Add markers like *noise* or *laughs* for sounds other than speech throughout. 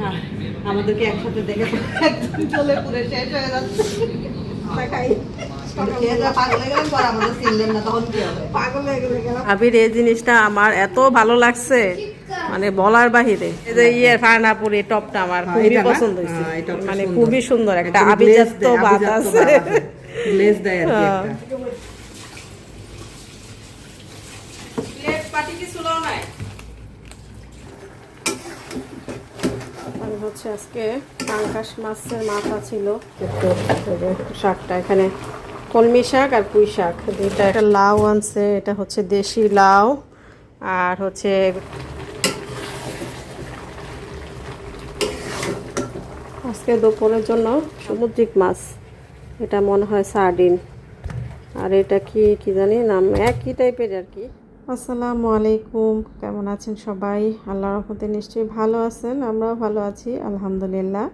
হ্যাঁ, আমাদেরকে একসাথে দেখে চলে পুরে শেষ হয়ে যাচ্ছে। আবির এই জিনিসটা আমার এত ভালো লাগছে মানে বলার বাহিরে। এই যে ইয়ে টপটা আমার হ্যাঁ, খুবই পছন্দ হয়েছে। হ্যাঁ, এটা খুব মানে খুবই সুন্দর একটা বাত আছে। প্লেট পাটি নাই? আর হচ্ছে আজকে পাঙ্কাশ মাছের মাথা ছিল। একটু শাকটা এখানে কলমি শাক আর পুঁই শাক। দুইটা একটা লাউ আনছে এটা হচ্ছে দেশি লাউ আর হচ্ছে আজকে দুপুরের জন্য সামুদ্রিক মাছ। এটা মনে হয় সার্ডিন। আর এটা কি কি জানি নাম একই টাইপের আর কি। আসসালামু আলাইকুম। কেমন আছেন সবাই? আল্লাহ রহমতে নিশ্চয়ই ভালো আছেন, আমরাও ভালো আছি, আলহামদুলিল্লাহ।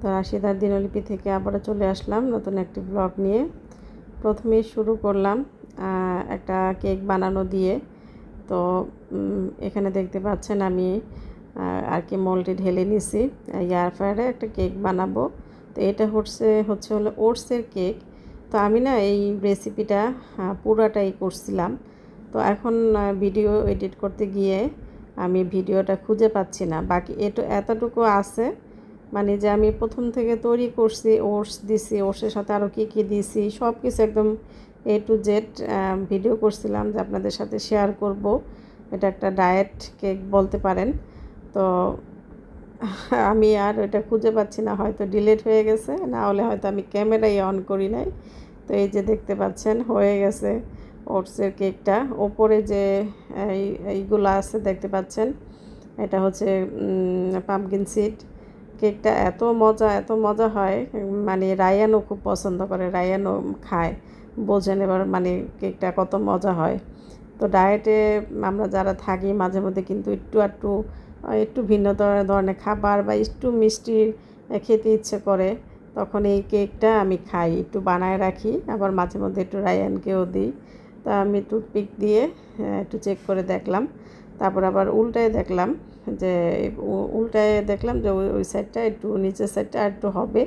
তো রাশিদার দিনলিপি থেকে আবারও চলে আসলাম নতুন একটি ব্লগ নিয়ে। প্রথমেই শুরু করলাম একটা কেক বানানো দিয়ে। তো এখানে দেখতে পাচ্ছেন আমি আর কি মলটি ঢেলে নিছি, এয়ার ফ্রায়ারে একটা কেক বানাবো। তো এটা হচ্ছে হচ্ছে হলো ওটসের কেক। তো আমি না এই রেসিপিটা পুরাটাই করছিলাম। তো এখন ভিডিও এডিট করতে গিয়ে আমি ভিডিওটা খুঁজে পাচ্ছি না। বাকি এটো, এতটুকু আছে মানে যে আমি প্রথম থেকে তৈরি করছি, ওটস দিছি, ওটসের সাথে আরও কী কী দিছি সব কিছু একদম এ টু জেড ভিডিও করছিলাম যে আপনাদের সাথে শেয়ার করব। এটা একটা ডায়েট কেক বলতে পারেন। তো *laughs* আমি আর এটা খুঁজে পাচ্ছি না, হয়তো ডিলেট হয়ে গেছে, না হলে হয়তো আমি ক্যামেরাই অন করি নাই। তো এই যে দেখতে পাচ্ছেন, হয়ে গেছে। ওটসের কেকটা। ওপরে যে, এই, এইগুলো আছে, দেখতে পাচ্ছেন? এটা হচ্ছে পামকিন সিড কেকটা এত মজা এত মজা হয়। মানে রায়ানও খুব পছন্দ করে, রায়ানও খায়। বোঝেন এবার মানে কেকটা কত মজা হয়। তো ডায়েটে আমরা যারা থাকি, মাঝে মধ্যে কিন্তু একটু একটু একটু ভিন্ন ধরনের ধরনের খাবার বা একটু মিষ্টি খেতে ইচ্ছে করে, তখন এই কেকটা আমি খাই। একটু বানায় রাখি, আবার মাঝে মধ্যে একটু রায়ানকেও দিই। তা আমি টুথপিক দিয়ে একটু চেক করে দেখলাম। তারপর আবার উল্টায় দেখলাম যে উল্টায় দেখলাম যে, ওই সাইডটা একটু নিচের সাইডটা একটু হবে।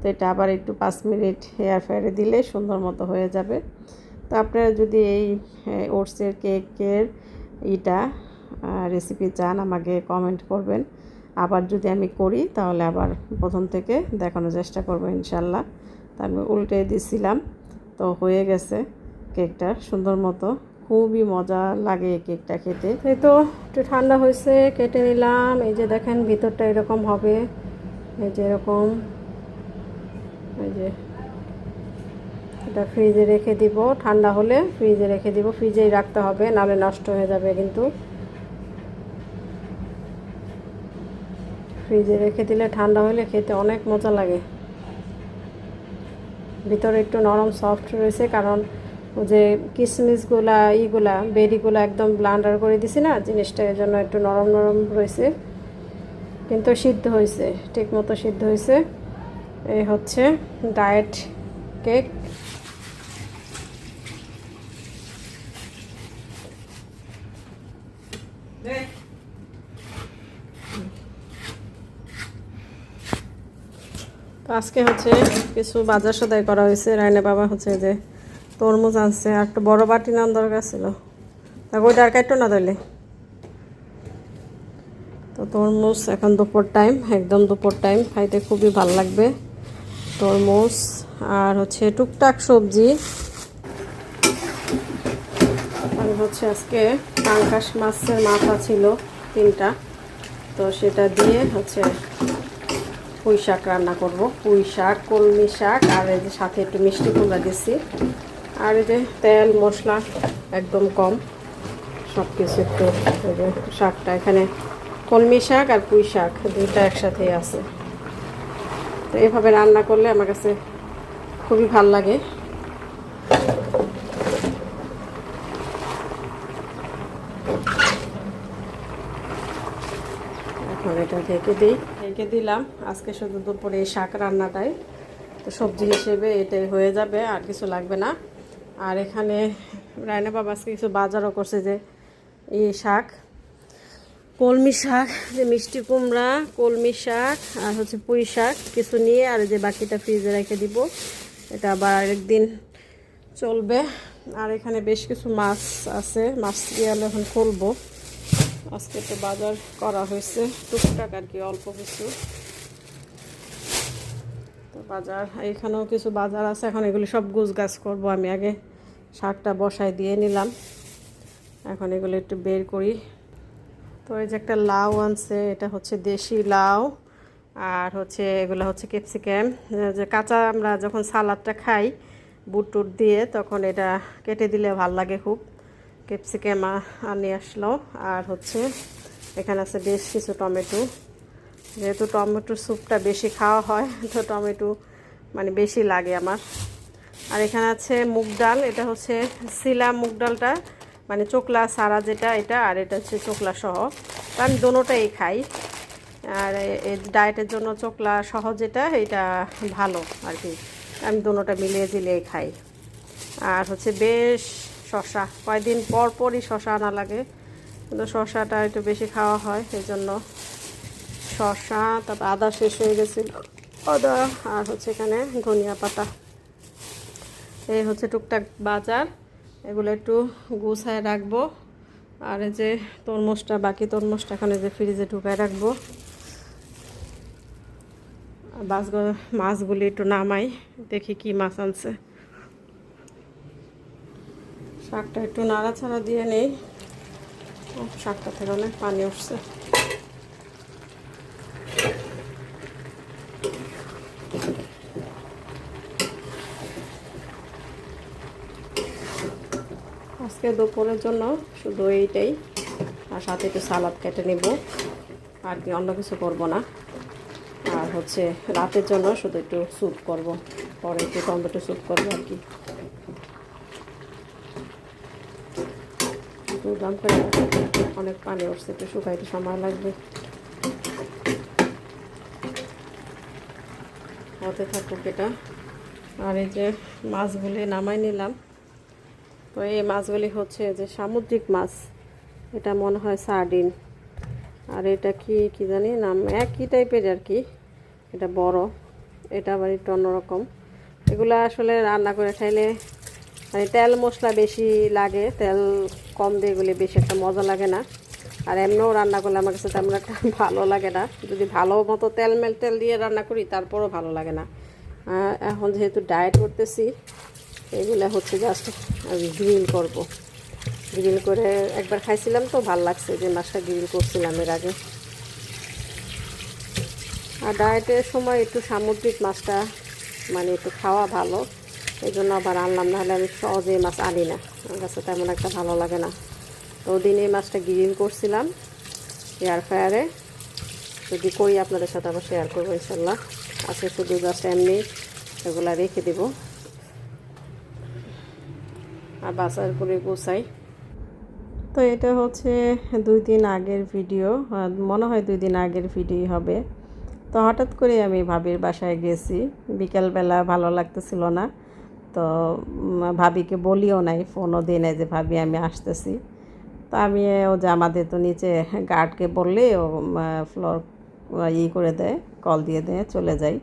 তো এটা আবার একটু পাঁচ মিনিট হেয়ার ফ্রায়ারে দিলে সুন্দর মতো হয়ে যাবে। তো আপনারা যদি এই ওটসের কেকের ইটা রেসিপি চান, আমাকে কমেন্ট করবেন। আবার যদি আমি করি, তাহলে আবার প্রথম থেকে দেখানোর চেষ্টা করব ইনশাল্লাহ। তা আমি উল্টে দিছিলাম, তো হয়ে গেছে। কেকটা, সুন্দর মতো। খুবই মজা লাগে এই কেকটা খেতে। এই তো একটু ঠান্ডা হয়েছে, কেটে নিলাম। এই যে দেখেন ভিতরটা এরকম হবে। এই যে এরকম। এই যে এটা ফ্রিজে রেখে দিব। ঠান্ডা হলে ফ্রিজে রেখে দিব। ফ্রিজেই রাখতে হবে, নাহলে নষ্ট হয়ে যাবে কিন্তু। ফ্রিজে রেখে দিলে ঠান্ডা হলে খেতে অনেক মজা লাগে। ভিতরে একটু নরম সফট রয়েছে কারণ যে কিশমিশগুলা ইগুলা, বেরিগুলা একদম ব্লান্ডার করে দিছি না, জিনিসটা এর জন্য একটু নরম নরম রয়েছে। কিন্তু সিদ্ধ হয়েছে, ঠিক মতো সিদ্ধ হয়েছে। এই হচ্ছে ডায়েট কেক তো আজকে হচ্ছে কিছু বাজার সদাই করা হয়েছে, রায়না বাবা হচ্ছে যে তরমুজ আনছে, আর একটু বড় বাটি নান দরকার ছিল। তা ওইটা আর কাটতো না তাইলে তো তরমুজ এখন দুপুর টাইম একদম দুপুর টাইম খাইতে খুবই ভালো লাগবে। তরমুজ আর হচ্ছে টুকটাক সবজি। আর হচ্ছে আজকে পাঙ্কাশ মাছের মাথা ছিল তিনটা। তো সেটা দিয়ে হচ্ছে পুঁই শাক রান্না করব। পুঁই শাক, কলমি শাক, আর এই যে সাথে একটু মিষ্টি কুমড়া দিচ্ছি আর যে তেল, মশলা একদম কম। সব কিছু একটু শাকটা এখানে কলমি শাক আর পুঁই শাক দুইটা একসাথেই আছে। তো এভাবে রান্না করলে আমার কাছে খুবই ভালো লাগে। এখন এটা ঢেকে দিই। ঢেকে দিলাম। আজকে শুধু দুপুরে এই শাক রান্নাটাই। তো সবজি হিসেবে এটাই হয়ে যাবে, আর কিছু লাগবে না। আর এখানে রায়না বাবা আজকে কিছু বাজারও করছে যে এই শাক, কলমি শাক, যে মিষ্টি কুমড়া, কলমি শাক আর হচ্ছে পুঁই শাক কিছু নিয়ে আর যে বাকিটা ফ্রিজে রেখে দিব। এটা আবার আরেকদিন চলবে। আর এখানে বেশ কিছু মাছ আছে, মাছ দিয়ে আমি এখন খুলবো। আজকে তো বাজার করা হয়েছে, টুকটাক আর কি, অল্প কিছু। বাজার, এখানেও কিছু বাজার আছে, এখন এগুলি সব গুছ গাছ করব আমি আগে। শাকটা বসায় দিয়ে নিলাম। এখন এগুলো একটু বের করি। তো এই যে একটা লাউ আনছে, এটা হচ্ছে দেশি লাউ, আর হচ্ছে এগুলো হচ্ছে ক্যাপসিকাম। যে কাঁচা আমরা যখন সালাদটা খাই বুট টুট দিয়ে, তখন এটা কেটে দিলে ভালো লাগে খুব। ক্যাপসিকাম আনি আসলো। আর হচ্ছে এখানে আছে বেশ কিছু টমেটো। যেহেতু টমেটোর স্যুপটা বেশি খাওয়া হয়, তো টমেটো মানে বেশি লাগে আমার। আর এখানে আছে মুগ ডাল, এটা হচ্ছে শিলা মুগ ডালটা মানে চোকলা সারা যেটা এটা, আর এটা হচ্ছে চোকলা সহ। তো আমি দোনোটাই খাই। আর ডায়েটের জন্য চোকলা সহ যেটা, এটা ভালো আর কি। আমি দোনোটা মিলিয়ে দিলেই খাই। আর হচ্ছে বেশ শশা কয়েকদিন পর পরই শশা আনা লাগে। কিন্তু শশাটা একটু বেশি খাওয়া হয় এই জন্য শশা তারপর আদা শেষ হয়ে গেছিল। আদা আর হচ্ছে এখানে ধনিয়া পাতা। এই হচ্ছে টুকটাক বাজার। এগুলো একটু গুছায় রাখব। আর এই যে তরমুজটা, বাকি তরমুজটা এখানে যে ফ্রিজে ঢুকায় রাখব। আর মাছগুলো একটু নামাই, দেখি কি মাছ আনছে। শাকটা একটু নাড়াচাড়া দিয়ে নেই। শাকটা থেকে অনেক পানি উঠছে। আজকে দুপুরের জন্য শুধু এইটাই। আর সাথে একটু সালাদ কেটে নেব। আর কি, অন্য কিছু করব না। আর হচ্ছে রাতের জন্য শুধু একটু স্যুপ করব। পরে একটু টমেটো স্যুপ করব আর কি। দাম করে অনেক পানি উঠছে, একটু শুকাইতে সময় লাগবে। হতে থাকুক এটা। আর এই যে মাছগুলি নামাই নিলাম। তো এই মাছগুলি হচ্ছে যে সামুদ্রিক মাছ। এটা মনে হয় সার্ডিন। আর এটা কি কি জানি নাম, একই টাইপের আর কি। এটা বড়, এটা আবার একটু অন্যরকম। এগুলো আসলে রান্না করে খাইলে মানে তেল মশলা বেশি লাগে, তেল কম দিয়ে এগুলি বেশি একটা মজা লাগে না। আর এমনিও রান্না করলে আমার কাছে তেমন একটা *laughs* ভালো লাগে না। যদি ভালো মতো তেল মেল তেল দিয়ে রান্না করি, তারপরও ভালো লাগে না। এখন যেহেতু ডায়েট করতেছি এগুলো হচ্ছে জাস্ট আমি গ্রিল করব। গ্রিল করে একবার খাইছিলাম তো, ভালো লাগছে যে মাছটা গ্রিল করছিলাম এর আগে। আর ডায়েটের সময় একটু সামুদ্রিক মাছটা মানে একটু খাওয়া ভালো। এই জন্য আবার আনলাম, নাহলে আমি সহজেই মাছ আনি না। আমার কাছে তেমন একটা ভালো লাগে না। তো ওদিন এই মাছটা গ্রিল করছিলাম এয়ার ফ্রায়ারে যদি করি আপনাদের সাথে আবার শেয়ার করব ইনশাল্লাহ। আজকে শুধু জাস্ট এমনি এগুলা রেখে দেবো। আর বাসার করে গোছাই। তো এটা হচ্ছে দুই দিন আগের ভিডিও মনে হয় দুই দিন আগের ভিডিও হবে। তো হঠাৎ করে আমি ভাবির বাসায় গেছি। বিকেলবেলা ভালো লাগতেছিল না। তো ভাবিকে বলিও নাই, ফোনও দিই নাই যে, ভাবি, আমি আসতেছি। তো আমি, ও যে আমাদের তো নিচে গার্ডকে বললে ও ফ্লোর ই করে দেয়, কল দিয়ে দেয়, চলে যাই।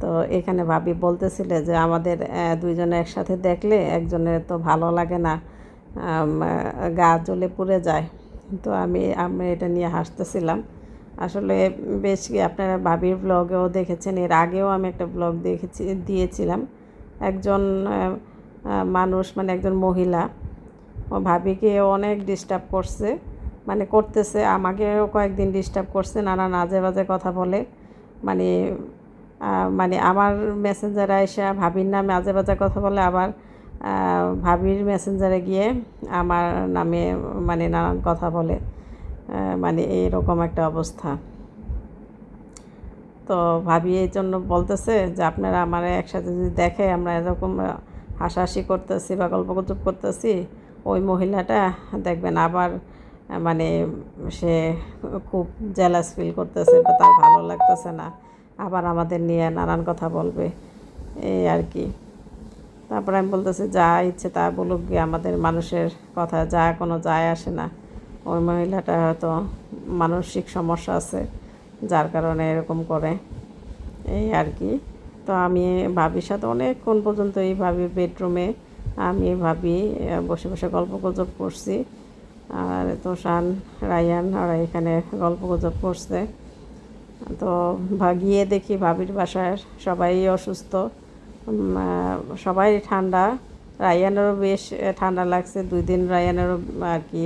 তো এখানে ভাবি বলতেছিলে যে আমাদের দুইজনে একসাথে দেখলে একজনের তো ভালো লাগে না গা জ্বলে পুড়ে যায়। তো আমি আমি এটা নিয়ে হাসতেছিলাম। আসলে বেশ কি আপনারা ভাবির ব্লগেও দেখেছেন, এর আগেও আমি একটা ব্লগ দেখেছি, দিয়েছিলাম। একজন মানুষ মানে একজন মহিলা, ও ভাবিকে অনেক ডিস্টার্ব করছে মানে করতেছে, আমাকেও কয়েকদিন ডিস্টার্ব করছে নানা নাজে বাজে কথা বলে মানে মানে আমার মেসেঞ্জারে এসে ভাবির নামে আজে বাজে কথা বলে, আবার ভাবির মেসেঞ্জারে গিয়ে আমার নামে মানে নানান কথা বলে। মানে এইরকম একটা অবস্থা। তো ভাবি এই জন্য বলতেছে যে, আপনারা আমার একসাথে যদি দেখে আমরা এরকম হাসাহাসি করতেছি বা গল্প গুজব করতেছি, ওই মহিলাটা দেখবেন আবার মানে সে খুব জেলাস ফিল করতেছে বা তার ভালো লাগতেছে না। আবার আমাদের নিয়ে নানান কথা বলবে। এই আর কি। তারপরে আমি বলতেছি, যা ইচ্ছে তা বলুক গিয়ে আমাদের মানুষের কথা, যা কোনো যায় আসে না। ওই মহিলাটা হয়তো মানসিক সমস্যা আছে, যার কারণে এরকম করে। এই আর কি। তো আমি ভাবির সাথে অনেকক্ষণ পর্যন্ত এই ভাবি বেডরুমে আমি ভাবি, বসে বসে গল্প গুজব করছি। আর তোষান, রায়ান, ওরা এখানে গল্প গুজব করছে। তো গিয়ে দেখি ভাবির বাসায় সবাই অসুস্থ। সবাই ঠান্ডা। রায়ানেরও বেশ ঠান্ডা লাগছে। দুই দিন রায়ানেরও আর কি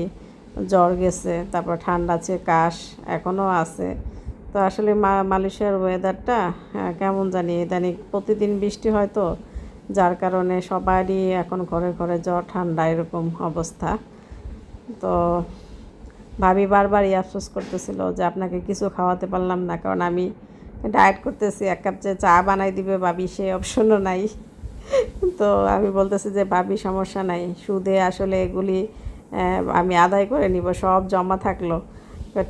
জ্বর গেছে, তারপর ঠান্ডা আছে, কাশ এখনও আছে। তো আসলে মা, মালয়েশিয়ার ওয়েদারটা কেমন জানি, ইদানিং প্রতিদিন বৃষ্টি হয় তো, যার কারণে সবারই এখন ঘরে ঘরে জ্বর, ঠান্ডা এরকম অবস্থা। তো ভাবি বারবারই আফসোস করতেছিল যে আপনাকে কিছু খাওয়াতে পারলাম না কারণ আমি ডায়েট করতেছি এক কাপ চা বানাই দিবে ভাবি সে অপশনও নাই। তো আমি বলতেছি যে ভাবি সমস্যা নাই সুদে আসলে এগুলি আমি আদায় করে নিব সব জমা থাকল।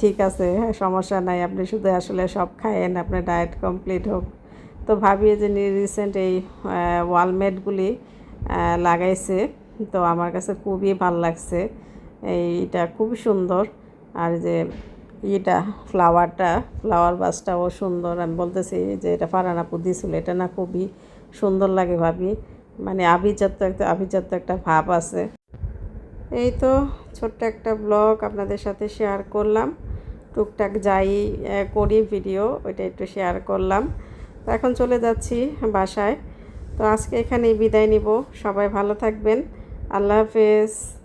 ঠিক আছে হ্যাঁ, সমস্যা নাই আপনি শুধু আসলে সব খায়েন আপনার ডায়েট কমপ্লিট হোক। তো ভাবি যে রিসেন্ট এই ওয়ালমেটগুলি লাগাইছে তো আমার কাছে খুবই ভালো লাগছে। এইটা খুবই সুন্দর। আর যে ইটা ফ্লাওয়ারটা ফ্লাওয়ার বাসটাও সুন্দর। আমি বলতেছি যে এটা ফারানাপু দিয়েছিল এটা না খুবই সুন্দর লাগে ভাবি। মানে আভিজাত্য একটা আভিজাত্য একটা ভাব আছে। এই তো ছোট্ট একটা ব্লগ আপনাদের সাথে শেয়ার করলাম। টুকটাক যাই করি ভিডিও ওইটা একটু শেয়ার করলাম। তো এখন চলে যাচ্ছি বাসায়। তো আজকে এখানেই বিদায় নিব। সবাই ভালো থাকবেন। আল্লাহ হাফেজ।